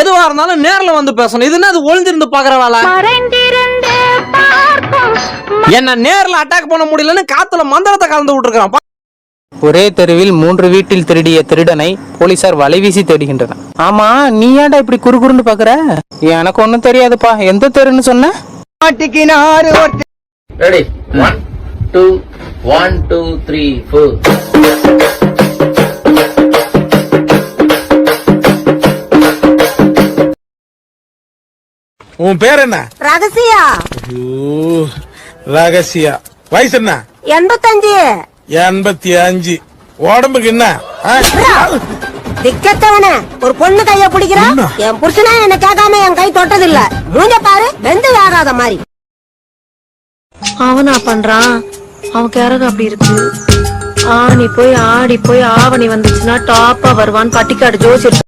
எதுவா இருந்தாலும் நேர்ல வந்து பேசணும். இது என்ன அது ஒளிஞ்சிருந்து பாக்குற வேலை என்ன நேர்ல அட்டாக் பண்ண முடியலன்னு காத்துல மந்திரத்தை கலந்து விட்டுருக்கான் ஒரே தெருவில் மூன்று வீட்டில் திருடிய திருடனை போலீசார் வலைவீசி தேடுகின்றனர். ஆமா நீ ஏன்டா இப்படி குறுகுறுன்னு பாக்குற? எனக்கு ஒண்ணும் தெரியாதுப்பா. எந்த தெருன்னு சொன்ன? Ready. One two one two three four உன் பேர் என்ன? ரகசியா. ரகசியா. வயசு என்ன? எண்பத்தஞ்சு. எண்பத்தி அஞ்சு. உடம்புக்கு என்ன? ஆ? திக்கத்தவன ஒரு பொண்ணு கைய பிடிக்கிறான்? என் புருஷனா என்ன கேட்காம என் கை தொட்டது இல்ல மூஞ்ச பாரு வெந்து வேகாத மாதிரி. அவனா பண்றான். அவன் கேரக அப்படி இருக்கு? ஆணி போய் ஆடி போய் ஆவணி வந்துச்சுன்னா டாப்பா வருவான் பட்டிக்காடு ஜோசியர்